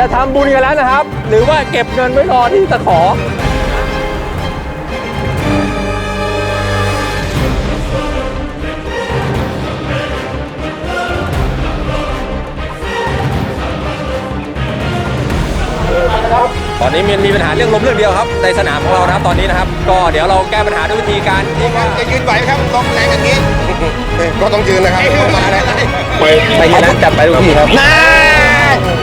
จะทำบุญกันแล้วนะครับ หรือว่าเก็บเงินไว้รอที่ตะขอ ตอนนี้มันมีปัญหาเรื่องลมเรื่องเดียวครับ ในสนามของเรานะครับตอนนี้นะครับ ก็เดี๋ยวเราแก้ปัญหาด้วยวิธีการที่ว่า จะยืนไหวไหมครับลมแรงอย่างนี้ ก็ต้องยืนนะครับมาเลยไปไปนั้นจับไปทุกที่ครับน่า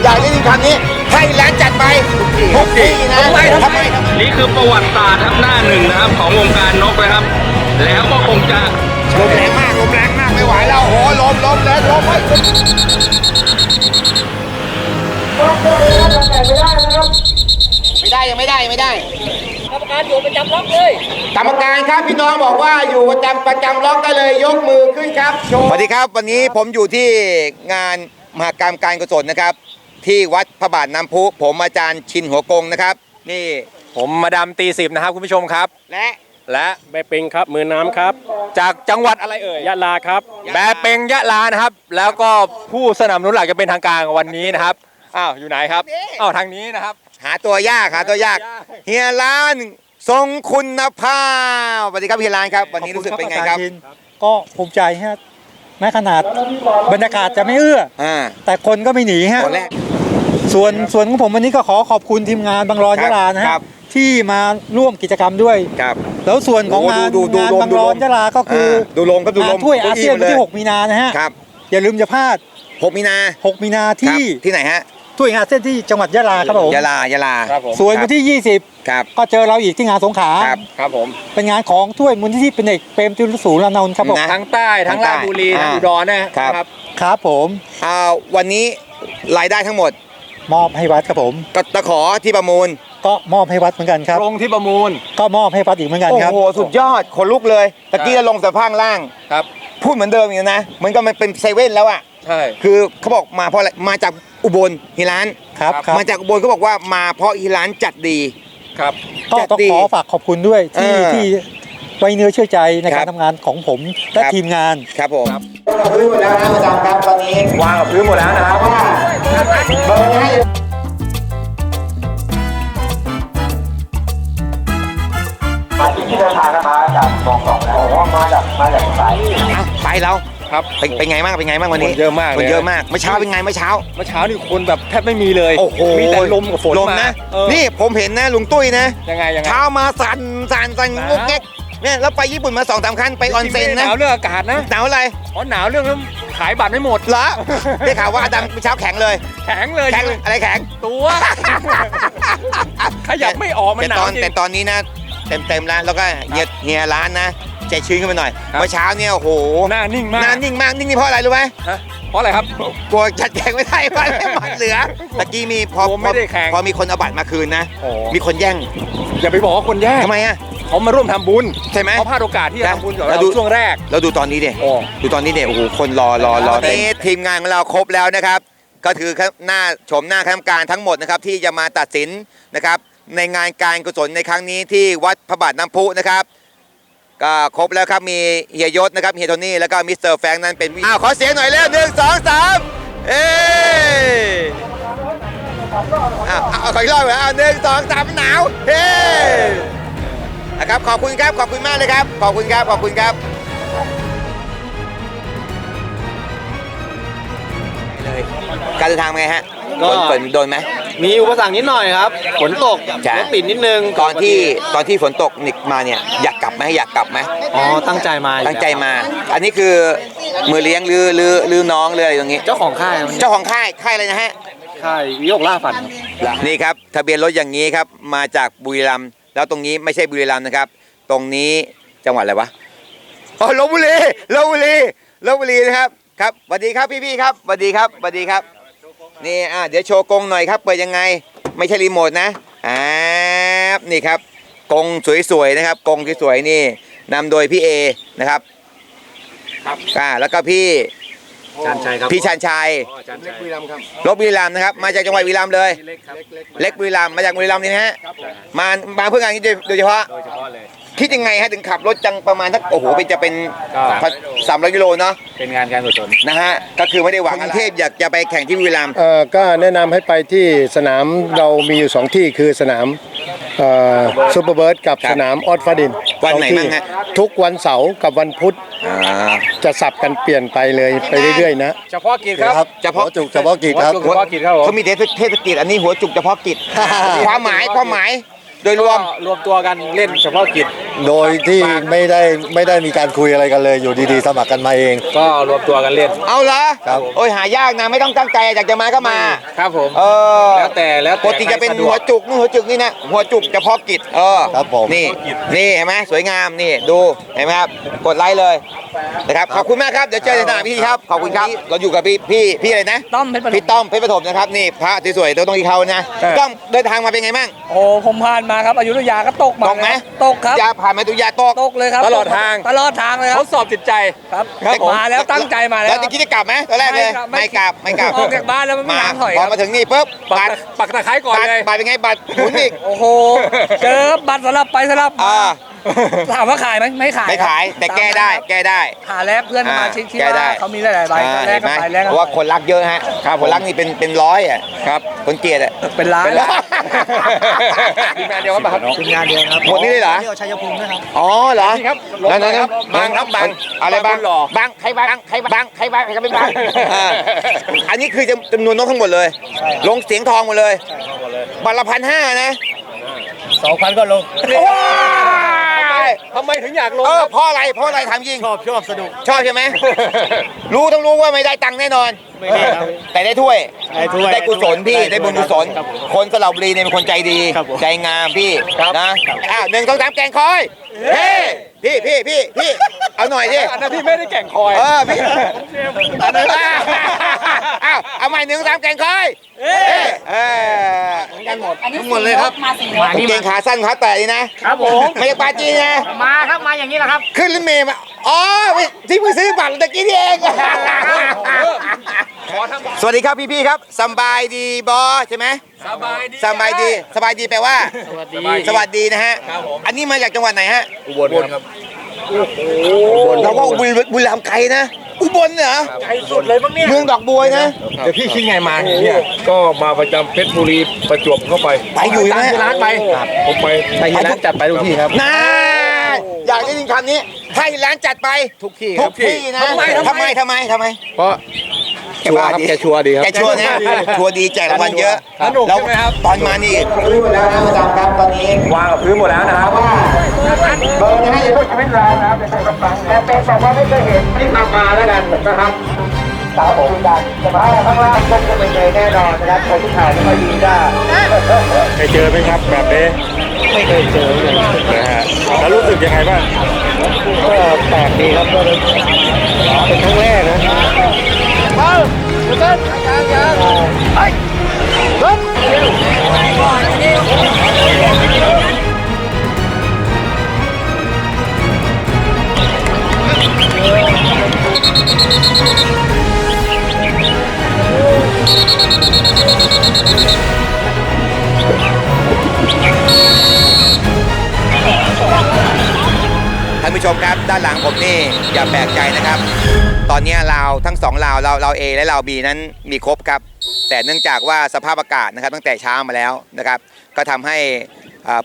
อยากได้ยินคำนี้ให้ร้านจัดไปทุกที่นะทำไมทำไมนี่คือประวัติศาสตร์ทั้งหน้าหนึ่งนะครับของวงการนกนะครับ แล้วก็คงจะลมแรงมากลมแรงมากไม่ไหวแล้วโอ้โหลมลมแรงลมไม่ไม่ได้ยังไม่ได้ยังไม่ได้กรรมการอยู่ประจำล็อกเลยกรรมการครับพี่น้องบอกว่าอยู่ประจำประจำล็อกได้เลยยกมือขึ้นครับสวัสดีครับ วันนี้ผมอยู่ที่งานมหกรรมการกุศลนะครับ ที่วัดพระบาทน้ำพุ ผมอาจารย์ชินหัวกงนะครับ นี่ผมมาดามตีสิบนะครับคุณผู้ชมครับ และและใบปิงครับมือน้ำครับจากจังหวัดอะไรเอ่ยยะลาครับ แบเปงยะลานะครับ แล้วก็ผู้สนับสนุนหลักจะเป็นทางการวันนี้นะครับอ้าวอยู่ไหนครับอ้าวทางนี้นะครับ หาตัวยากหาตัวยากหาตัวยากเฮียร้านทรงคุณภาพสวัสดีครับเฮียร้านครับ วันนี้รู้สึกเป็นไงครับขอณอาจาย์ชินก็ภูมิใจฮะแม้ขนาดบรรยากาศจะไม่เอื้อ อ่าแต่คนก็ไม่หนีฮะคนแรก ส่วนส่วนของผมวันนี้ก็ขอขอบคุณทีมงานบางรอนครัยะบลานะครัฮะบที่มาร่วมกิจกรรมด้วย ครับ แล้วส่วนของงานดูดูงานดูลมบางรอนดูลม ยะลาก็คือดูลมครับดูลมงานถ้วยอาเซียนก้วันลที่ 6 มีนานะฮะครับอย่าลืมจะพลาดหกมีนา6 มีนาครับที่ที่ไหนฮะถ้วยอาเซียนที่จังหวัดยะลาครับผมยะลายะลาครับผม ส่วนวันที่ครับ20ก็เจอเราอีกที่งานสงขลาครับ ครับผม เป็นงานของถ้วยมูลนิธิเป็นเอกเปรมติรสูรนนท์ครับผมนะ ทั้งใต้ทั้งราชบุรีอ่าทั้งอุดรนะครับครับ ครับผม อ่าวันนี้รายได้ทั้งหมด มอบให้วัดครับผม ก็ตะขอที่ประมูลก็มอบให้วัดเหมือนกันครับโรงที่ประมูล ก็มอบให้วัดอีกเหมือนกันโอ้ครับ โหสุดยอดขนลุกเลยตะกี้เราลงสะพางล่าง ครับ พูดเหมือนเดิมอย่างนี้นะเหมือนกับมันเป็นเซเว่นแล้วอะ ใช่ คือเขาบอกมาเพราะอะไรมาจากอุบลฮิร้านครับครับครับ มาจากอุบลเขาบอกว่ามาเพราะฮิร้านจัดดี ครับ ก็จัดต้องดีขอฝากขอบคุณด้วยที่เออที่ไว้เนื้อเชื่อใจในครัการบทำงานของผมและครับ ทีมงาน ครับผมครับพื้นหมดแล้วนะอาจารย์ครับตอนนี้วางกับพื้นหมดแล้วนะครับว่า เบอร์ให้มาที่เดินทางกันมาจากมองสองแล้วโอ้มาจากมาจากสายไปแล้วครับเป็นเป็นไงบ้างเป็นไงบ้างวันนี้คนเยอะมากคนเลยเยอะมากเมื่อเช้าเป็นไงเมื่อเช้า เมื่อเช้านี่คนแบบแทบไม่มีเลยโอ้โหมีแต่ลมกับฝนลมมานะเออนี่ผมเห็นนะลุงตุ้ยนะยังไงยังไงเช้ามาสั่นสั่นสั่นหนาวงกแงก เนี่ยแล้วไปญี่ปุ่นมาสองสามครั้งไปออนเซ็นหนะนาวเรื่องอากาศนะหนาวอะไรอ๋อหนาวเรื่องน้ำขายบัตรไม่หมดเหรอได้ข่าวว่าอดัมเช้าแข็งเลย แข็งเลยแข็งอะไรแข็งตัวขยับไม่ออกมันแต่หนาตวอนจริแต่งตอนนี้นะเต็มเต็มๆแล้วแล้วก็เฮียเฮียร้านนะใจชื้นขึ้นมาหน่อยครับเมื่อเช้าเนี่ยโอ้โหหน้านิ่งมากหน้านิ่งมากนิ่งนี่เพราะอะไรรู้ไหมฮะเพราะอะไรครับกลัวจัดแจงไม่ได้มันไม่บัตรเหลือตะกี้มีพอกลัวไม่ได้แข่งพอมีคนเอาบัตรมาคืนนะโอ้มีคนแย่งอย่าไปบอกว่าคนแย่ทำไมอะ เขามาร่วมทำบุญใช่ไหม เขาพลาดโอกาสที่จะทำบุญกับแล้เราวดูช่วงแรกเราดูตอนนี้เด็โอ้ ดูตอนนี้เด็โอ้โหคนรอรอรอเต้นนี่ทีมงานของเราครบแล้วนะครับ ก็คือหน้าชมหน้าคณะกรรมการทั้งหมดนะครับที่จะมาตัดสินนะครับ ในงานการกุศลในครั้งนี้ที่วัดพระบาทน้ำพุนะครับ ก็ครบแล้วครับมีเฮียยศนะครับเฮียโทนี่แล้วก็มิสเตอร์แฟรงค์นั้นเป็นอ้าวขอเสียงหน่อยเร็วหนึ่งสองสามเอ้ยอ้าวเอาขออีกรอบเหรออ้าวหนึ่งสองสามหนาวเฮ้ นะครับขอบคุณครับขอบคุณมากเลยครับ ขอบคุณครับขอบคุณครับเลยการเดินทางเป็นไงฮะก็ ฝนฝนโดนไหม มีอุปสรรคนิดหน่อยครับฝนตกใช่ รถติดนิดนึงตอนที่ตอนที่ฝนตกหนิกมาเนี่ยอยากกลับไหมอยากกลับไหมอ๋อตั้งใจมาอยู่ตั้งใจมา อันนี้คือมือเลี้ยงหรือหรือหรือน้องหรืออะไรตรงนี้ เจ้าของค่ายครับเจ้าของค่ายค่ายอะไรนะฮะ ค่ายวิโอกล่าฝันครับ นี่ครับทะเบียนรถอย่างนี้ครับมาจากบุรีรัมย์ แล้วตรงนี้ไม่ใช่บุรีรัมย์นะครับ ตรงนี้จังหวัดอะไรวะอ๋อลบบุรีลบบุรีลบบุรีนะครับครับสวัสดีครับพี่ๆครับสวัสดีครับสวัสดีครับนี่อะเดี๋ยวโชว์กรงหน่อยครับเปิดยังไง ไม่ใช่รีโมทนะอ่านี่ครับกรงสวยๆนะครับกรงสวยๆนี่นำโดยพี่เอนะครับครับอ่าแล้วก็พี่ ชานชัยครับพี่ชันชัยชานชัยลบบุรีรัมย์นะครับ มาจากจังหวัดบุรีรัมย์เลย เล็กครับเล็กบุรีรัมย์มาจากบุรีรัมย์นี่นะฮะมามาเพื่องานนี้โดยโดยเฉพาะ โดยเฉพาะเลยอคิดยังไงฮะถึงขับรถจังประมาณทักโอ้โหเป็นจะเป็นก็ สามร้อยกิโลเนาะเป็นงานการกุศลนะฮะก็คือไม่ได้หวังกรุงเทพอยากจะไปแข่งที่บุรีรัมย์ เอ่อก็แนะนำให้ไปที่สนามเรามีอยู่สองที่คือสนามซูเปอร์เบิร์ดกับครับ สนามออสฟาดิน วันไหนสอที่บ้างฮะ ทุกวันเสาร์กับวันพุธอ่า จะสับกันเปลี่ยนไปเลยไปเรื่อยๆนะ เฉพาะกิจครับ เฉพาะจุกเฉพาะกิจครับ เฉพาะกิจครับผม เขามีเทศเทศกิจอันนี้หัวจุกเฉพาะกิจ ความหมายความหมาย โดยรวมก็รวมตัวกันเล่นเฉพาะกิจ โดยที่ไม่ได้ไม่ได้มีการคุยอะไรกันเลยอยู่ดีๆ สมัครกันมาเอง ก็รวมตัวกันเล่น เอาเหรอครับ โอ้ยหายากนะไม่ต้องตั้งใจอยากจะมาก็มา ครับผม เออแล้วแต่แล้วแต่ปกติจะเป็นใครสะดหัววกจุกนู่นหัวจุกนี่นะหัวจุกเฉพาะกิจเออครับผม นี่นี่เห็นไหมสวยงามนี่ดูเห็นไหมครับกดไลค์เลยนะครับขอบคุณมากครับเดี๋ยวเจอในสนามพี่ครับขอบคุณครับเราอยู่กับพี่พี่พี่อะไรนะต้อมเพชรปฐพี่มต้อมเพชรปฐมนะครับนี่พระสวยๆต้องที่เขานะต้อมเดินทางมาเป็นไงบ้าง โอ้ผมผ่านมาครับอยุธยาก็ตกมาตกไหม ตกครับ ยาผ่านมาตุยาตก ตกเลยครับตลอดทาง ตลอดทางเลยคทรับดสอบจิตใจ ครับครับผม มาแล้วตั้งใจมาแล้วแล้วตะกี้จะกลับไหมตอนแรกเลยไม่ไม่กกลัลับบไม่กลับออกจากบ้านแล้วไม่มีมาทางถอยพอครับมาถึงนี่ปุ๊บปับักตรปักตะไคร้ก่อนบัตรเลย บัตรเป็นไงบัตรหมุนอีก โอ้โหเจอบัตรสลับไปสลับมาอ่า ถามว่าขายไหมไม่ขายไม่ครับขายแต่แก้ได้แก้ได้ หาแลกเพื่อนสมาชิกที่แก้ได้ ว่าเขามีหลายๆใบอ่าแลเห็กนกัไหมนไปแลกเพกันราะว่าคนรักเยอะฮะคนรักนี่เป็นเป็นร้อยอะครับคนเกลียดอะเป็นล้านเป็นล้านทีมงานเดียวกันป่ะครับ ทีมงานเดียวครับหมดนี่เลยเหรอเที่ยวชัยภูมินะครับ อ๋อเหรอนี่ครับนั่นนั่นลงไปครับบังบังครับบังอะไรบังบังหล่อบังใครบังใครบังใครบังใครเป็นบังอ่าอันนี้คือจำนวนนกทั้งหมดเลยลงเสียงทองหมดเลยบัตรละพันห้านะสองพันก็ลงว้าย ทำไมถึงอยากลงเอคอรับเพราะอะไรเพราะอะไรถามจริง ชอบชอบสนุก ชอบใช่ไหม รู้ต้องรู้ว่าไม่ได้ตังค์แน่นอน ไม่ได้ครับแต่ได้ถ้วย ได้ถ้วยได้กุศลพี่ ได้ถ้วยได้บุญกุศล ครับผมคนสระบุรีเนี่ยเป็นคนใจดี ครับผม ใจงามพี่นะอ้าวหนึ่งสองสามแกงคอยเฮ้พี่พี่พี่พี่เอาหน่อยดิ อันนั้นพี่ไม่ได้แก่งคอย เออพี่อันนั้นอ้าวเอาใหม่หนึ่งสองสามแกงคอย เฮ้เออเหมือนกันหมดอันนี้ทั้งหมดเลยครับ มาสี่นกกางเกงขาสั้นขาแตะนี่นะครับผม ไม่ใช่ปลาจีนนะ มาครับมาอย่างนี้แหละครับ ขึ้นรถเมล์มา อ๋อที่เพิ่งซื้อบัตรตะกี้นี่เอง สวัสดีครับพี่ๆครับสำบายดีบอใช่ไหมสบายดีสำบายดีสบายดีแปลว่า สวัสดีสวัสดีนะฮะครับผมอันนี้มาจากจังหวัดไหนฮะ อุบลครับ เราว่าอุบลบุรีรัมย์ไกลนะ อุบลเหรอไกลสุดเลยมั้งเนี่ยเมืองดอกบัวนะ เดี๋ยวพี่คิดไงมาเนี่ยก็มาประจำเพชรบุรีประจวบเข้าไปไปอยู่ใช่ไหมตามที่ร้านไปผมไปไปที่ร้านจัดไปทุกที่ครับ น่าอยากได้ยินคำนี้ให้ร้านจัดไปทุกที่คทุรักบที่นะทำไมทำไมทำไมทำไม เพราะ ชัวร์ครับแกชัวร์ดีครับ แกชัวร์นะชัวร์ดีแจกรางวัลเยอะสนุกแล้วใช่ไหมครับ ตอนมานี่รู้หมดแล้วนะอาจารย์ครับตอนนี้วางกับพื้นหมดแล้วนะครับว่าเบอร์นะฮะอย่าพูดชีวิตเรานะครับเป็นคนฟังแต่เป็นบอกว่าไม่เคยเห็นนี่ทำมาแล้วกันนะครับสาวผมดันจะมาข้างล่างคงจะไม่เจอแน่นอนนะครับคนที่ถ่ายไม่ค่อยดีได้เคยเจอไหมครับแบบนี้ไม่เคยเจอเลยนะฮะแล้วรู้สึกยังไงบ้างก็แปลกดีครับก็เป็นครั้งแรกนะ เดินไปานผู้ชมครับ ด้านหลังผมนี่อย่าแปลกใจนะครับ ตอนนี้เราวทั้งสองเราวเราเราเอและเราบีนั้นมีครบครับ แต่เนื่องจากว่าสภาพอากาศนะครับตั้งแต่เช้ามาแล้วนะครับ ก็ทำให้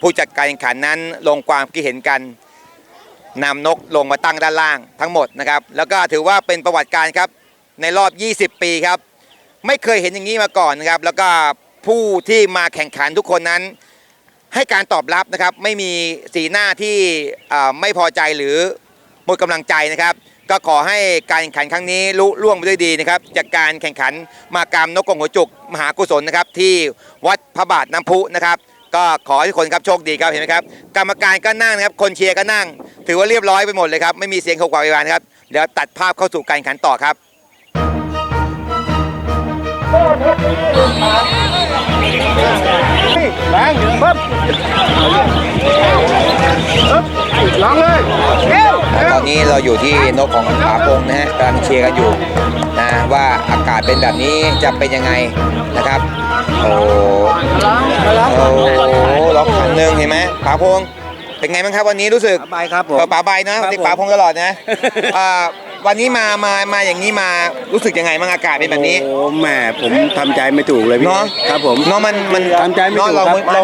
ผู้จัดการแข่งขันนั้นลงความคิดเห็นกันนำนกลงมาตั้งด้านล่างทั้งหมดนะครับ แล้วก็ถือว่าเป็นประวัติการครับในรอบ 20 ปีครับ ไม่เคยเห็นอย่างนี้มาก่อนนะครับ แล้วก็ผู้ที่มาแข่งขันทุกคนนั้น ให้การตอบรับนะครับไม่มีสีหน้าที่ไม่พอใจหรือหมดกำลังใจนะครับ ก็ขอให้การแข่งขันครั้งนี้ลุล่วงไปด้วยดีนะครับ จากการแข่งขันมากรรมนกกรงหัวจุก มหากุศลนะครับ ที่วัดพระบาทน้ำพุนะครับ ก็ขอให้ทุกคนครับโชคดีครับเห็นไหมครับ กรรมการก็นั่งนะครับ คนเชียร์ก็นั่ง ถือว่าเรียบร้อยไปหมดเลยครับไม่มีเสียงขกกวาวานครับเดี๋ยวตัดภาพเข้าสู่การแข่งขันต่อครับ ตอนนี้เราอยู่ที่นกของผาพงนะฮะกำลังเชียร์กันอยู่นะว่าอากาศเป็นแบบนี้จะเป็นยังไงนะครับ โอ้โหโอ้โหล็อกคันหนึ่งเห็นไหมผาพงเป็นไงบ้างครับวันนี้รู้สึกไปครับผมเออป๋าใบนะครับติดผมป๋าพงตลอดนะอ่า วันนี้มามามาอย่างนี้มารู้สึกยังไงบ้างอากาศเป็นแบบนี้โอ้แหม่ผมทำใจไม่ถูกเลยพี่เนาะครับผม เนาะมันมันทำใจไม่ถูกเนาะเราครับเรา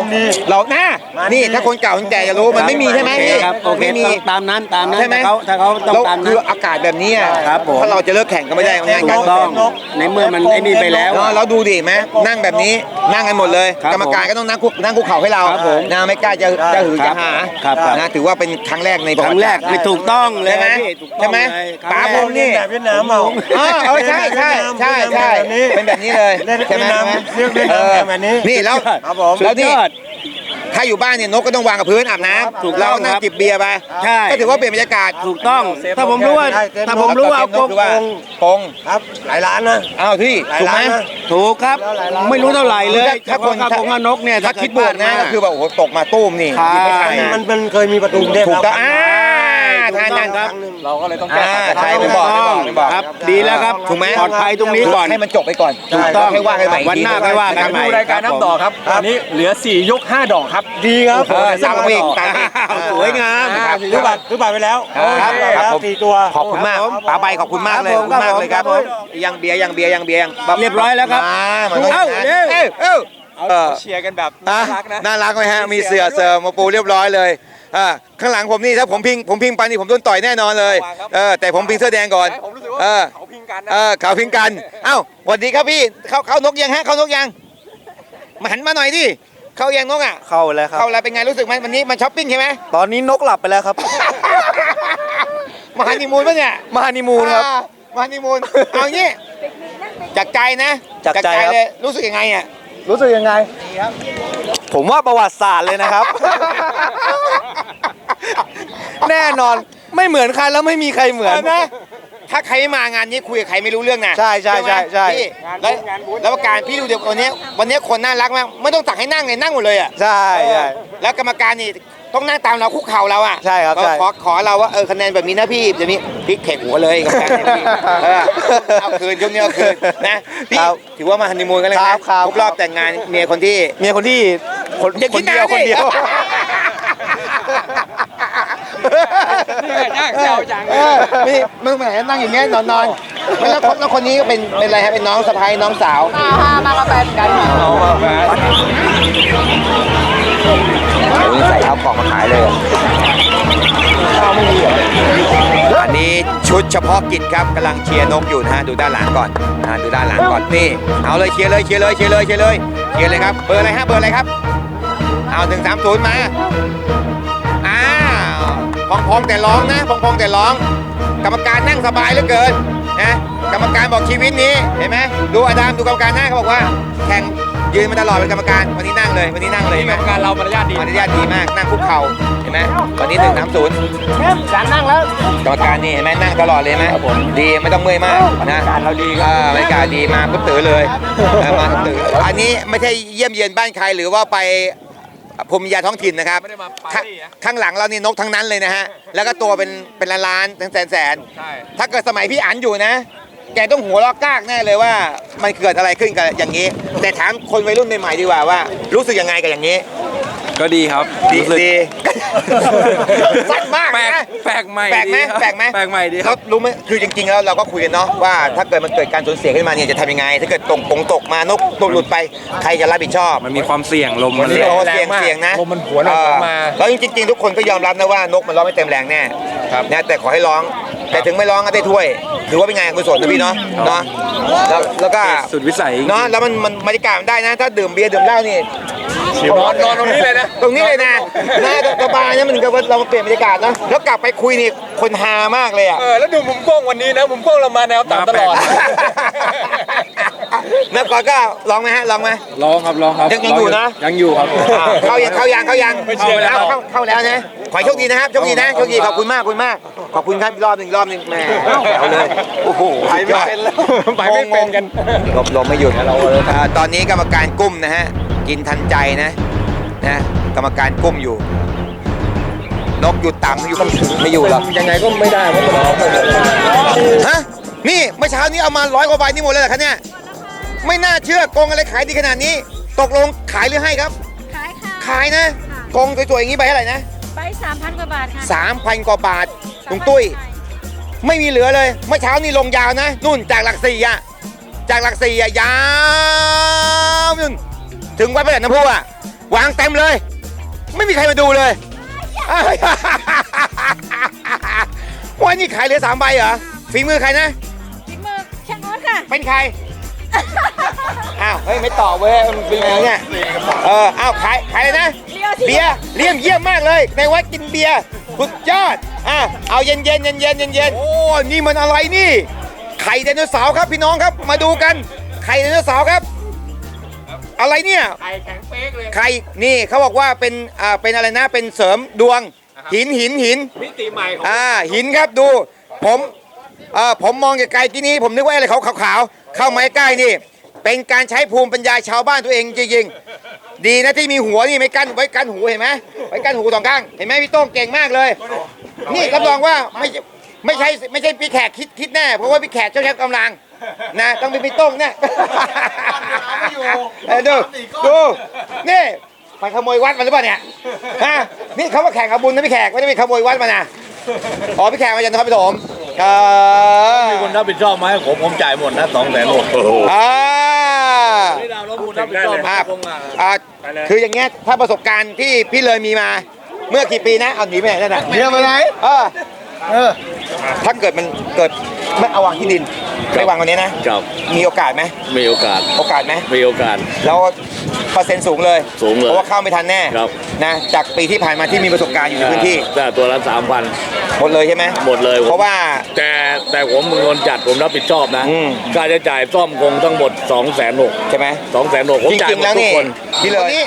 เราหน้านี่ถ้าคนเก่าคนแก่จะรู้มันไม่มีใช่ไหมโอเคพี่ครับโอเคไม่มี ต้องตามนั้นตามนั้นใช่ไหมถ้าเขาถ้าเขาต้องแล้วตามคืนั้นออากาศแบบนี้อะครับผม ถ้าเราจะเลิกแข่งก็ไม่ได้งานถูการกต้องในเมื่อมันไอ้นี่ไปแล้ว เนาะเราดูดิไหมนั่งแบบนี้นั่งกันหมดเลย ครับกรรมการก็ต้องนั่งคุกนั่งคุกเข่าให้เราครับผมนะไม่กล้าจะจะหือจะหาครับครับ นะถือว่าเป็นครั้งแรกในประควัรั้งติแรกศาสตร์ ไม่ถูกต้องเลยใช่ไหมพี่ถูกต้องใช่ไหมเลยครั้ป๋าแรกพงนี่แบบเวียดนามเอาอ๋อเออใช่ใช่ใช่ใช่เป็นแบบนี้เลยเล่นใช่ไหมเวียดนามเรียกเวียดนามออแบบนี้นี่แล้วครับผมแล้วนี่สุดยอดถ้าอยู่บ้านเนี่ยนกก็ต้องวางกับพื้นอาบน้ำถูกต้องเรานั่งครับจิบเบียร์ไปใช่ก็ถือว่าเปลี่ยนบรรยากาศถูกต้อง ถ้าผมรู้ว่าใช่เต็มถ้าผมรู้ว่าเต็มนกคือว่าพงครับหลายล้านนะอ้าวที่หลายถูกไหมล้านนะถูกครับ ไม่รู้เท่าไหร่เลยถ้าคนถ้าผมว่านกเนี่ยถ้าคิดบวกนะก็คือแบบโอ้โหตกมาตุ้มนี่ใช่ยิงไม่ทันนะมันมันเคยมีประตูกรุงเทพถูกแล้วต้องอ่าถูก ทานต้นั่อนงครับเราก็เลยต้องแก้อ่าไขใช่ปัญไม่หาบอกไม่บอกไม่บอกครับ ดีแล้วครับถูกไหมปลอดภัยตรงนี้ก่อน ให้มันจบไปก่อนถูกต้อง ให้ว่ากันใหม่อีกวันหน้าทีค่อยว่ากันใหม่ดูรายการน้ำต่อครับตอนนี้เหลือ 4 ยก 5 ดอกครับ ดีครับเออตามมาอีกตามมาอีกสวยงามครับซื้อบัตรซื้อบัตรไปแล้วครับซื้อบัตรไปครับแล้วผมสี่ตัวขอบคุณมากครับผมป๋าใบขอบคุณมากเลยคขรัอบบผมคุณมากเลยครับครับผมยังเบียร์ยังเบียร์ยังเบียร์ยังเรียบร้อยแล้วครับมามันต้องเอ้านะเร็วเอ้าเอ้าเออเชียร์กันแบบอะน่ารักนะน่ารักไหมฮะมีเสือเสริมมาปูเรียบร้อยเลย อ่าข้างหลังผมนี่ถ้าผมพิงผมพิงไปนี่ผมโดนต่อยแน่นอนเลยเออแต่ผมพิงเสื้อแดงก่อนผมรู้สึกว่าเออเขาพิงกันนะเออเขาพิงกันเอ้าสวัสดีครับพี่เข้าเข้านกยังฮะเข้านกยังมาหันมาหน่อยดิเข้ายังนกอะเข้าแล้วครับเข้าแล้วเป็นไงรู้สึกไหมวันนี้มันช้อปปิ้งใช่ไหมตอนนี้นกหลับไปแล้วครับ มาฮันนีมูนปะเนี่ยมาฮันนีมูนครับอ่ามาฮันนีมูนเอางี้จากใจนะจากใจครับเลยรู้สึกยังไงอะรู้สึกยังไง ผมว่าประวัติศาสตร์เลยนะครับ แน่นอนไม่เหมือนใครแล้วไม่มีใครเหมือนเห็นไหมถ้าใครไม่มางานนี้คุยกับใครไม่รู้เรื่องนะใช่ใช่ใช่ใช่ พี่แล้วแล้วประการพี่ดูเดี๋ยววันนี้ วันนี้คนน่ารักมาก ไม่ต้องตักให้นั่งเลยนั่งหมดเลยอะใช่ใช่ แล้วกรรมการนี่ ต้องนั่งตามเราคุกเข่าเราอะใช่ครับก็ใช่ ขอขอเราว่าเออคะแนนแบบนี้นะพี่จะมีพลิกเขกหัวเลยกรรมการเนี่ยพี่เออเอาคืนช่วงนี้เอาคืนนะพี่ครับถือว่ามาฮันนีมูนกันเลยครันะบครับ ครบรอบแต่งงานเมียคนที่ เมียคนที่คนอย่าคคินดเดียว นานดิคนเดียวยากแซวจังเออนี่มึงแหมนั่งอย่างเงี้ยนอนนอนๆแล้วคนแล้วคนนี้ก็เป็นเป็นอะไรฮะเป็นน้องสะพ้ายน้องสาว มากับแฟนกันเอามาแหม โอ้ยใส่ข้าวกล่องมาขายเลยอันนี้ชุดเฉพาะกิจครับกำลังเชียร์นกอยู่นะฮะดูด้านหลังก่อนนะดูด้านหลังก่อนนี่เอาเลยเชียร์เลยเชียร์เลยเชียร์เลยเชียร์เลยเชียร์เลยครับเบอร์อะไรฮะเบอร์อะไรครับ เอาหนึ่งสามศูนย์มาอ้าวพองพองๆแต่ร้องนะพองพองๆแต่ร้อง กรรมการนั่งสบายเหลือเกินนะ กรรมการบอกชีวิตนี้เห็นไหมดูอดามดูกรรมการหน้าเขาบอกว่าแข่งยืนมาตลอดเป็นกรรมการวันนี้นั่งเลยวันนี้นั่งเลยเห็นไหมการเรามารยาทดีมารยาทดีมากนั่งคุกเข่าเห็นไหมวันนี้หนึ่งสามศูนย์จานนั่งแล้วกรรมการนี่เห็นไหมนั่งตลอดเลยเห็นไหมดีไม่ต้องเมื่อยมากนะเราดีบรรยากาศดีมาปุ๊บตื่นเลยเออมาปุ๊บตื่นอันนี้ไม่ใช่เยี่ยมเยียนบ้านใครหรือว่าไปภูมิยาท้องถิ่นนะครับไม่ได้มาปาข้าร์ตี้นะข้างหลังเรานี่นกทั้งนั้นเลยนะฮะแล้วก็ตัวเป็นเป็นล้านๆทั้งแสนแสนๆใช่ถ้าเกิดสมัยพี่อันอยู่นะ แกต้องหัวเราะกากแน่เลยว่า มันเกิดอะไรขึ้นกับอย่างนี้ แต่ถามคนวัยรุ่นใหม่ๆดีกว่าว่า รู้สึกยังไงกับอย่างนี้ ก็ดีครับดีรู้สึกดีสั้นมากแปลกนะ แปลกใหม่แปลกไหมดีครับแปลกไหมแปลกใหม่ดีคเขารับรู้ไหมคือจริงๆแล้วเราก็คุยกันเนาะว่า ถ้าเกิดมันเกิดการสูญเสียขึ้นมาเนี่ยจะทำยังไง ถ้าเกิดตกตกตกมานกตกหลุดไปใครจะรับผิดชอบมันมีความเสี่ยงลมมัมันนเสี่ยงแรงเสี่ยงเสี่ยงนะลมมันหวนออกมา เแล้วจริงๆทุกคนก็ยอมรับนะว่านกมันร้องไม่เต็มแรงแน่ครับนะแต่ขอให้ร้อง แต่ถึงไม่ร้องก็ได้ถ้วย ถือว่าเป็นงานกุศลนะพี่เนาะเนาะแล้วแล้วก็สุดวิสัยเนาะแล้วมันมันบรรยากาศมันได้นะ ถ้าดื่มเบียร์ดื่มเหล้านี่นอนนอนตรงนี้เลยนะตรงนี้เลยนะน่าจะสบายนะมันถึงกับว่าเรามาเปลี่ยนบรรยากาศเนาะแล้วกลับไปคุยนี่คนฮามากเลยอะเออแล้วดูมุมกล้องวันนี้นะมุมกล้องเรามาแนวต่ำตลอด นักก่อนก็ลองไหมฮะลองไหมลองครับลองครับยังยังอยู่นะ ยังอยู่ครับ อ่าเข้ายังเข้ายังเข้ายังไม่เชื่อแล้วเข้าเข้าแล้วนะขอให้โชคดีนะครับโชคดีนะโชคดีขอบคุณมากขอบคุณมาก ขอบคุณครับอีกรอบหนึ่งอีกรอบหนึ่งแหม่แถวเลยโอ้โหไปไม่เป็นแล้วไปไม่เป็นกัน ลมลมไม่หยุดอ่าตอนนี้กรรมการกุ้มนะฮะกินทันใจนะนะกรรมการกุ้มอยู่ นกหยุดต่ำอยู่ไม่อยู่หรอกยังไงก็ไม่ได้เพราะมันร้องไปหมดฮะนี่เมื่อเช้านี้เอามาร้อยกว่าใบนี่หมดเลยเหรอคะเนี่ย ไม่น่าเชื่อโกงอะไรขายดีขนาดนี้ ตกลงขายหรือให้ครับ ขายค่ะ ขายนะกองสวยๆอย่างนี้ใบเท่าไหร่นะใบใบสามพันกว่าบาทค่ะสามพันกว่าบาทลุงตุ้ย ไม่มีเหลือเลย เมื่อเช้านี่ลงยาวนะ นู่นจากหลักสี่อะจากหลักสี่อะยาวนู่นถึงวัดพระเดชน้ำพุอะวางเต็มเลย ไม่มีใครมาดูเลยวันนี้ขายเหลือสามใบเหรอฝีมือใครนะ ฝีมือช่างออสค่ะ เป็นใคร อ้าวเฮ้ยไม่ตอบเว้ยมันเป็นไงเนี่ยเอออ้าวขายขายเลยนะเบียร์เลี่ยมเยี่ยมมากเลย ในวัดกินเบียร์สุดยอดอะเอาเย็นเย็นเย็นเย็นเย็นเย็นโอ้นี่มันอะไรนี่ ไข่ไดโนเสาร์ครับพี่น้องครับมาดูกัน ไข่ไดโนเสาร์ครับ อะไรเนี่ยไข่แข็งเป๊กเลยไข่นี่เขาบอกว่าเป็นอ่าเป็นอะไรนะเป็นเสริมดวง หินหินหินมิติใหม่ของอ่าหินครับดู ผม เอ่อผมมองไกลๆที่นี้ผมนึกว่าอะไรขาวๆเข้ามาใกล้ๆนี่ เป็นการใช้ภูมิปัญญาชาวบ้านตัวเองจริงๆดีนะที่มีหัวนี่ไม่กั้นไว้กั้นหูเห็นไหมไว้กั้นหูสองข้างเห็นไหมพี่โต้งเก่งมากเลย นี่รับรองว่าไม่ไม่ใช่ไม่ใช่พี่แขกคิดคิดแน่เพราะว่าพี่แขกเจ้าใช้กำลังนะต้องเป็นพี่โต้งเนี่ยเออดูดูนี่ไปขโมยวัดมาหรือเปล่าเนี่ยฮะนี่เขามาแข่งเอาบุญนะพี่แขกไม่ได้ไปขโมยวัดมานะอ๋อพี่แขกมาจากนครปฐม เออมีคนรับผิดชอบไหมผมผมจ่ายหมดนะสองแสนหกอ่านี่เราแล้วคุณรับผิดชอบไหมอ่าคงอะอ่าคืออย่างเงี้ยถ้าประสบการณ์ที่พี่เลยมีมา เมื่อกี่ปีนะเอาหนีไปไหนนั่นน่ะเมียไปไหนเออเออถ้าเกิดมันเกิดไม่เอาวางที่ดินไม่วางวันนี้นะครับมีโอกาสไหมมีโอกาสโอกาสไหมมีโอกาสแล้วเปอร์เซ็นต์สูงเลยสูงเลยเพราะว่าเข้าไม่ทันแน่ครับนะจากปีที่ผ่านมาที่มีประสบการณ์อยู่ในพื้นที่แต่ตัวละสามพัน หมดเลยใช่ไหมหมดเลยผมเพราะว่า แต่แต่ผมเป็นคนจัดผมรับผิดชอบนะอืม ค่าใช้จ่ายซ่อมคงทั้งหมด2องแสนหกใช่ไหมสองแสนหกผมจจ่ายริงหๆมดแล้วทุกนี่คนพี่เลยนี่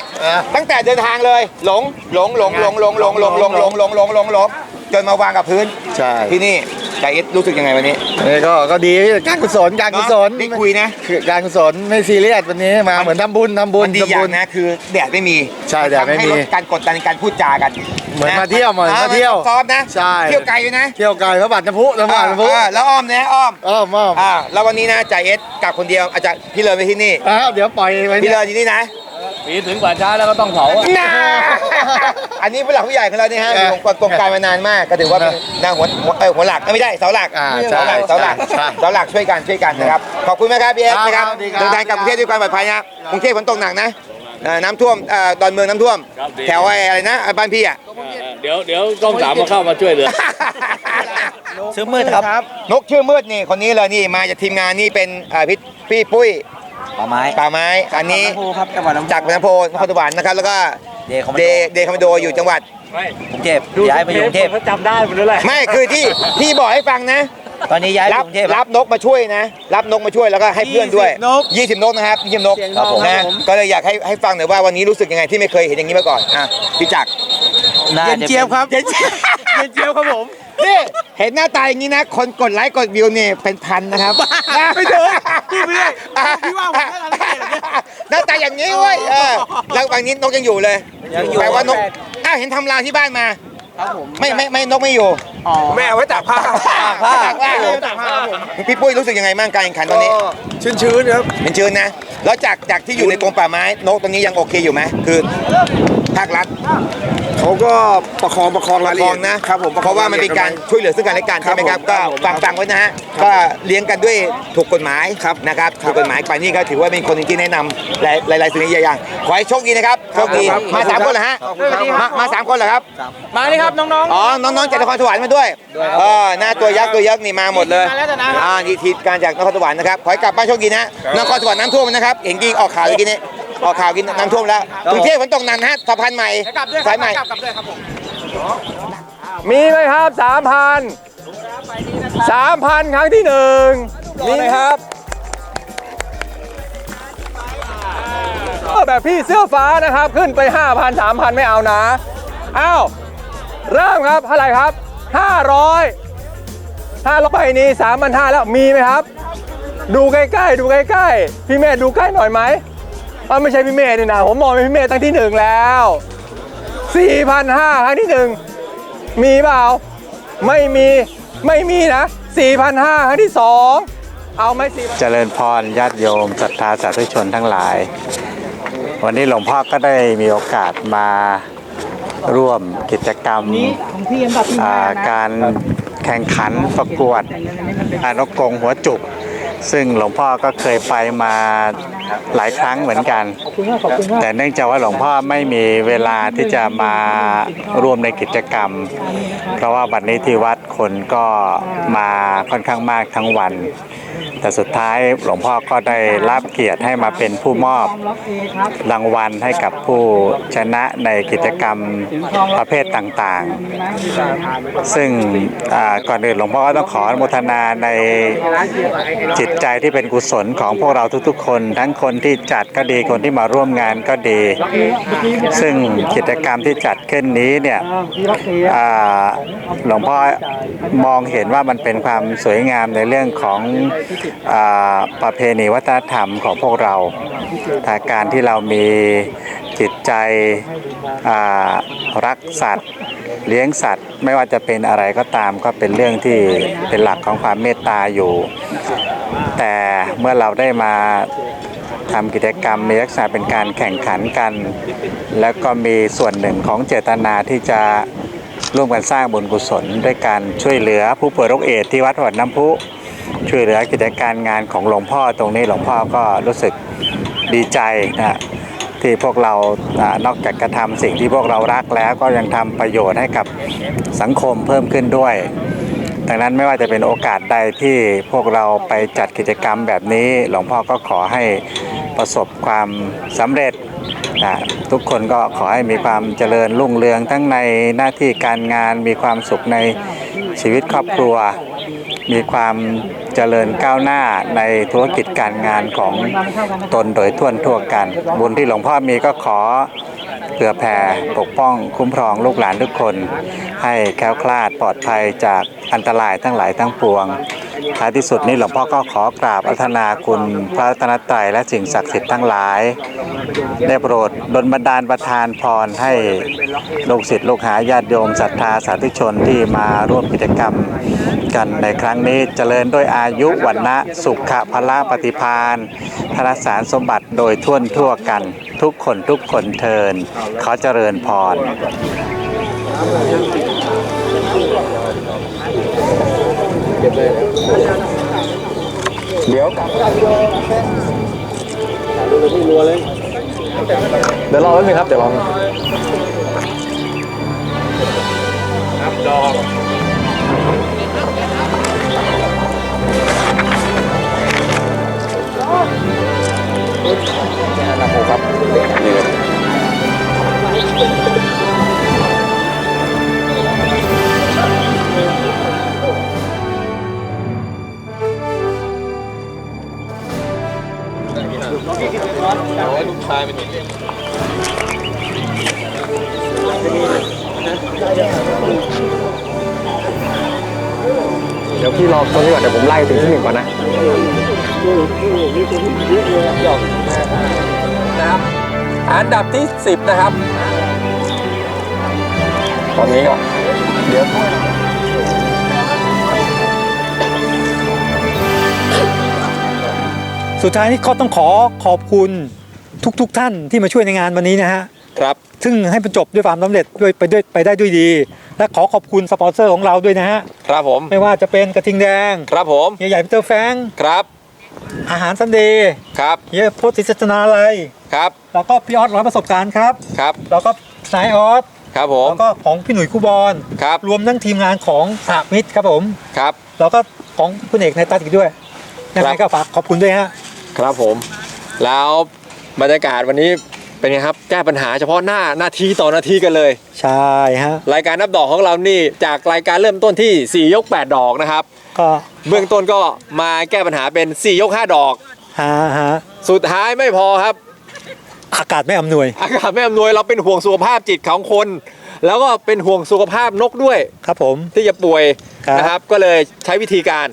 ตั้งแต่เดินทางเลยหลงหลงหลงหลงหลงหลงหลงหลงหลงหลงหลงหลงหลงจนมาวางกับพื้นใช่ ที่นี่ จ่าเอ็ดรู้สึกยังไงวันนี้นี่ก็ก็ดีการกุศลการกุศลได้คุยนะคือการกุศลไม่ซีเรียสวันนี้มาเหมือนทำบุญทำบุญมันดีอทำย่าบุงญนะคือแดดไม่มีใช่แดดไม่มีทำให้ลการกดดันในการพูดจากันเหมือนะมาเที่ยวเหมือนมาเที่ยวซ้อมนะใช่ เที่ยวไกลอยู่นะเที่ยวไกลพระบาทน้ำพุพระบาทน้ำพุเออแล้วอ้อมนะอ้อมอ้อมอ้อมอ่าแล้ววันนี้นะจ่าเอ็ดกลับคนเดียวอาจจะพี่เลยไปที่นี่ อ้าวเดี๋ยวปล่อยไว้พี่เนี่เลยยที่นี่นะ ปีถึงป่าช้าแล้วก็ต้องเผาอะ น่าอันนี้ผู้หลักผู้ใหญ่ของเราเนี่ยฮะอยู่กองการมานานมากก็ถือว่าเป็นหน้าหัวหัวเออหัวหลักเอ้ยไม่ได้เสาหลักอ่าเสาหลักใช่เสาหลักใช่เสาหลักช่วยกันช่วยกันนะครับขอบคุณมากครับพี่เอสครับนะครับดีครับ เดินทางกลับกรุงเทพด้วยความปลอดภัยนะครับกรุงเทพฝนตกหนักนะเอ่อน้ำท่วมเอ่อดอนเมืองน้ำท่วมแถวไอ้อะไรนะบ้านพี่อะ เดี๋ยวเดี๋ยวต้องสามมาเข้ามาช่วยเหลือซื้อมืดครับ นกชื่อมืดนี่คนนี้เลยนี่มาจากทีมงานนี่เป็นเอ่อพี่พี่ปุ้ย ป่าไม้ป่าไม้ อันนี้ลำพูครับจังหวัดลำพูจากพนมโพนครสวรรค์นะครับ แล้วก็เดย์คอมมานเดโดเดคอมมานโดอยู่จังหวัดกรุงเทพย้ายไปอยู่กรุงเทพจำได้หมดเลยไม่คือที่ที่บอกให้ฟังนะ ตอนนี้ย้ายไปรัอบยู่กรุงเทพรับนกมาช่วยนะ รับนกมาช่วยแล้วก็ให้เพื่อนด้วยนก20นกนะครับ20นกครับผมนะก็เลยอยากให้ให้ฟังหน่อยว่าวันนี้รู้สึกยังไงที่ไม่เคยเห็นอย่างนี้มาก่อนอะพี่จักรน่าเย็นจะเจี๊ยบป็นครับเย็นเจี๊ยบเย็นเจี๊ยบครับผม นี่เห็นหน้าตาอย่างนี้นะ คนกดไลค์กดวิวเนี่ยเป็นพันนะครับไม่ถึงพูดไปเรื่อยพี่ว่าผมไม่ทันสังเกตเหรอเนี่ยหน้าตาอย่างนี้เว้ยเออแล้ววันนี้นกยังอยู่เลยยังอยู่แปลว่านกอ้าวเห็นทำราวที่บ้านมาครับผมไม่ไม่ไม่นกไม่อยู่อ๋อแม่เอาไว้ตากผ้าตากผ้าตากผ้าตากผ้าครับผมพี่ปุ้ยรู้สึกยังไงบ้างการแข่งขันตอนนี้ ชื้นชื้นๆครับเป็นชื้นนะ แล้วจากจากที่อยู่ในกรมป่าไม้นกตรงนี้ยังโอเคอยู่ไหมคือภาครัฐ เขาก็ประคองประคองรายละคลเอีอยงดนะครับผมเพราะว่ามันเป็นการช่วยเหลือซึ่งกันและกันใช่ไหมครับก็ฟังฟังไว้นะฮะก็เลี้ยงกันด้วยถูกกฎหมายนะครับถูกกฎหมายป่านนี้ก็ถือว่าเป็นคนหนึ่งที่แนะนำหลายหลายหลายสิ่งหลายอย่างขอให้โชคดีนะครับโชคดีมาสามคนเหรอฮะมามาสามคนเหรอครับมานี่ครับน้องอ๋อน้องๆจากนครสวรรค์มาด้วยเออหน้าตัวยักษ์ตัวยักษ์นี่มาหมดเลยมาแล้วแต่นะครับอ่านี่ทีมการจากนครสวรรค์นะครับขอให้กลับบ้านโชคดีนะนครสวรรค์น้ำท่วมนะครับเห็นกี่ออกข่าวเมื่อกี้นี้ ออกข่าวกินน้ำท่วมแล้วกรุงเทพฝนตกหนักนะฮะสะพานใหม่ๆกลับด้วยคสารัยบใหม่กลับกลับด้วยครับผมมีไหมครับสามพันสามพันครั้งที่หนึ่งมีไหมครับเออแบบพี่เสื้อฟ้านะครับขึ้นไป 5,000 3,000 ไม่เอานะอ้าวเริ่มครับเท่าไหร่ครับ 500 500ไปนี้3,500แล้วมีไหมครับ ดูใกล้ๆ ดูใกล้ๆ พี่เมธดูใกล้หน่อยไหม อ้าวไม่ใช่พี่เมธนี่นะผมมองเป็นพี่เมธตั้งที่หนึ่งแล้ว4,500ครั้งที่หนึ่งมีเปล่า ไม่มีไม่มีนะ4,500ครั้งที่2เอาไหม4เจริญพรญาติโยมศรัทธาสาธุชนทั้งหลาย วันนี้หลวงพ่อก็ได้มีโอกาสมาร่วมกิจกรรมอ่าการแข่งขันประกวดอานกกงหัวจุก ซึ่งหลวงพ่อก็เคยไปมาหลายครั้งเหมือนกัน แต่เนื่องจากว่าหลวงพ่อไม่มีเวลาที่จะมาร่วมในกิจกรรม เพราะว่าวันนี้ที่วัดคนก็มาค่อนข้างมากทั้งวัน แต่สุดท้ายหลวงพ่อก็ได้รับเกียรติให้มาเป็นผู้มอบรางวัลให้กับผู้ชนะในกิจกรรมประเภทต่างๆ ซึ่งก่อนอื่นหลวงพ่อก็ต้องขออนุโมทนาในจิตใจที่เป็นกุศลของพวกเราทุกๆ คน ทั้งคนที่จัดก็ดีคนที่มาร่วมงานก็ดี ซึ่งกิจกรรมที่จัดขึ้นนี้เนี่ยหลวงพ่อมองเห็นว่ามันเป็นความสวยงามในเรื่องของประเพณีวัฒนธรรมของพวกเราถ้าการที่เรามีจิตใจรักสัตว์ เลี้ยงสัตว์ ไม่ว่าจะเป็นอะไรก็ตามก็เป็นเรื่องที่เป็นหลักของความเมตตาอยู่ แต่เมื่อเราได้มาทำกิจกรรมมีลักษณะเป็นการแข่งขันกัน แล้วก็มีส่วนหนึ่งของเจตนาที่จะร่วมกันสร้างบุญกุศล ด้วยการช่วยเหลือผู้ป่วยโรคเอดส์ที่วัดวัดน้ำพุ ช่วยเหลือกิจการงานของหลวงพ่อตรงนี้หลวงพ่อก็รู้สึกดีใจนะที่พวกเรานอกจากกระทำสิ่งที่พวกเรารักแล้วก็ยังทำประโยชน์ให้กับสังคมเพิ่มขึ้นด้วย ดังนั้นไม่ว่าจะเป็นโอกาสใดที่พวกเราไปจัดกิจกรรมแบบนี้ หลวงพ่อก็ขอให้ประสบความสำเร็จนะทุกคนก็ขอให้มีความเจริญรุ่งเรืองทั้งในหน้าที่การงานมีความสุขในชีวิตครอบครัว มีความเจริญก้าวหน้าในธุรกิจการงานของตนโดยทั่วทั่วกัน บุญที่หลวงพ่อมีก็ขอเพื่อแผ่ปกป้องคุ้มครองลูกหลานทุกคน ให้แคล้วคลาดปลอดภัยจากอันตรายทั้งหลายทั้งปวง ท้ายที่สุดนี้หลวงพ่อก็ขอกราบอัธนาคุณพระรัตนตรัยและสิ่งศักดิ์สิทธิ์ทั้งหลาย ได้โปรดดลบันดาลประทานพรให้ลูกศิษย์ลูกหาญาติโยมศรัทธาสาธุชนที่มาร่วมกิจกรรมกันในครั้งนี้เจริญด้วยอายุวันนะสุขะพละปฏิพานธนสารสมบัติโดยทั่วทั่วกัน ทุกคนทุกคนเทินเขอเจริญพร เก็บเลยเดี๋ยวพี่รัวเลย เดี๋ยวรอแป๊หนึ่งครับ เดี๋ยวรอนับดอกนี่ครับ นี่เดี๋ยวพี่รอตรงนี้ก่อนเดี๋ยวผมไล่ถึงที่หนึ่งก่อนนะนะครับ อันดับที่ 10 นะครับ ตอนนี้ก็เดี๋ยว สุดท้ายนี้ก็ต้องขอขอบคุณทุกๆทท่านที่มาช่วยในงานวันนี้นะฮะครับ ซึ่งให้มันจบด้วยความสำเร็จด้วยไปด้วยไปได้ด้วยดี และขอขอบคุณสปอนเซอร์ของเราด้วยนะฮะครับผมไม่ว่าจะเป็นกระทิงแดงครับผมเฮียใหญ่พีเตอร์แฟรงค์ครับอาหารซันเดย์ครับเฮียโพธิศาสนาอะไรครับแล้วก็พี่ออสร้อยประสบการณ์ครับครับแล้วก็สายออสครับผมแล้วก็ของพี่หนุ่ยคูบอลครับรวมทั้งทีมงานของสหมิตรครับผมครับแล้วก็ของคุณเอกในตัดอีกด้วยยังไงก็ฝากขอบคุณด้วยฮะ ครับผม แล้วบรรยากาศวันนี้เป็นไงครับ แก้ปัญหาเฉพาะหน้านาทีต่อนาทีกันเลย ใช่ฮะรายการนับดอกของเรานี่จากรายการเริ่มต้นที่ 4 ยก 8 ดอกนะครับ ก็เบื้องต้นก็มาแก้ปัญหาเป็น 4 ยก 5 ดอก ฮะฮะสุดท้ายไม่พอครับ อากาศไม่อำนวย อากาศไม่อำนวยเราเป็นห่วงสุขภาพจิตของคน แล้วก็เป็นห่วงสุขภาพนกด้วย ครับผมที่จะป่วยครับ นะครับ ก็เลยใช้วิธีการ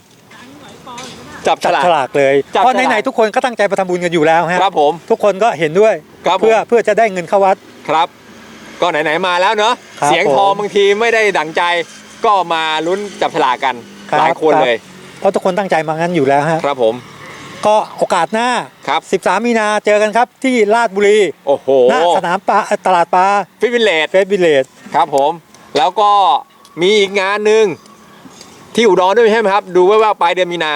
จับฉจับลาก ฉลากเลย จับเพราะฉลาก ไหนๆทุกคนก็ตั้งใจไปทำบุญกันอยู่แล้วฮะครับผม ทุกคนก็เห็นด้วยครับผม เพื่อเพื่อจะได้เงินเข้าวัด ครับ ก็ไหนๆมาแล้วเนอะครับเสียงทองผมบางทีไม่ได้ดังใจ ก็มาลุ้นจับฉลากกันครับ หลายคนครับเลยเพราะทุกคนตั้งใจมางั้นอยู่แล้วฮะครับผมก็โอกาสหน้า ครับ 13 มีนาเจอกันครับที่ลาดบุรี โอ้โหหน้าสนามปลาตลาดปลาฟิตวิลเลจเฟสวิลเลจครับผม แล้วก็มีอีกงานหนึ่งที่อุดรด้วยใช่ไหมครับ ดูไว้ว่าปลายเดือนมีนา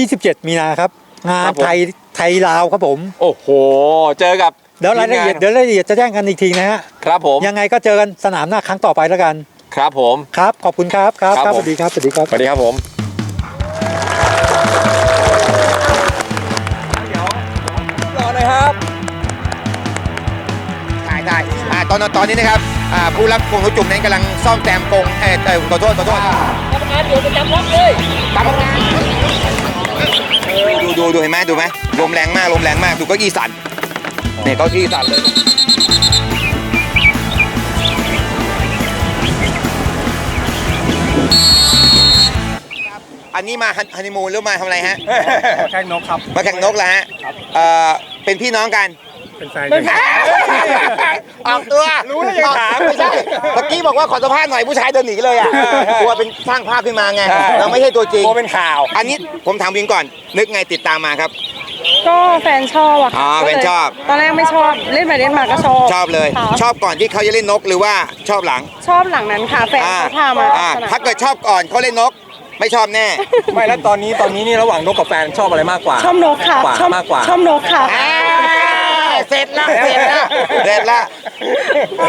27 มีนาครับงาครันบผม ไทยไทยลาวครับผม โอ้โห เจอกับเดี๋ยวรายละเอียดทีมงนเดี๋ยวรายละเอียดจะแจ้งกันอีกทีนะฮะครับผม ยังไงก็เจอกันสนามหน้าครั้งต่อไปแล้วกันครับผม ครับ ขอบคุณครับครับครับครับผมสวัสดีครับสวัสดีครับ สวัสดีครับผม รอหน่อยครับ ถ่ายได้อ่าตอนตอนนี้นะครับอ่าผู้รับกงหัวจุกนั้นกำลังซ่อมแซมกงเออเออขอโทษขอโทษกรรมการอยู่ประจำล็อกเลยกรรมการ ดูดูดูเห็นไหมดูไหมลมแรงมากลมแรงมากดูเก็อีสั่นเนี่ยเก็อีสั่นเลยอันนี้มาฮันนีมูนหรือมาทำอะไรฮะแข่งนกครับมาแข่งนกแล้วฮะเอ่อเป็นพี่น้องกัน เป็นแฟนออกตัวรู้แล้วยังถาม ไม่ใช่เมื่อกี้บอกว่าขอสัมภาษณ์หน่อยผู้ชายเดินหนีเลยอะกลัวเป็นสร้างภาพขึ้นมาไงเราไม่ใช่ตัวจริงโอเป็นข่าว อันนี้ผมถามวินก่อน นึกไงติดตามมาครับ ก็แฟนชอบอะอ๋ค่ะอแฟนชอบ ตอนแรกไม่ชอบเล่นไปเล่นมาก็ชอบชอบเลย ค่ะชอบก่อนที่เขาจะเล่นนกหรือว่าชอบหลังชอบหลังนั้นค่ะแฟนอ่าเขาพามาอ่าสนมถ้าเกิดชอบก่อนเขาเล่นนก ไม่ชอบแน่ ไม่แล้วตอนนี้ตอนนี้นี่ระหว่างนกกับแฟนชอบอะไรมากกว่าชอบนกค่ะกว่าชอบมากกว่าชอบนกค่ะ อ่า เสร็จละเสร็จละเสร็จละ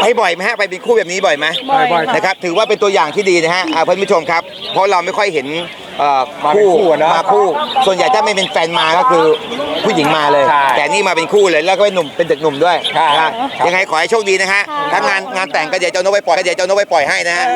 ไปบ่อยไหมฮะไปเป็นคู่แบบนี้บ่อยไหมบ่อยค่ะนะครับถือว่าเป็นตัวอย่างที่ดีนะฮะอ่าเพื่อนผู้ชมครับ เพราะเราไม่ค่อยเห็นเอ่อมาเป็นคู่อะเนอะมาคู่ ส่วนใหญ่ถ้าไม่เป็นแฟนมาก็คือผู้หญิงมาเลย ใช่แต่นี่มาเป็นคู่เลยแล้วก็เป็นหนุ่มเป็นเด็กหนุ่มด้วยใช่นะยังไงขอให้โชคดีนะฮะถ้างานงานแต่งก็เดี๋ยวจะเอานกไปปล่อยก็เดี๋ยวจะเอานกไปปล่อยให้นะฮะ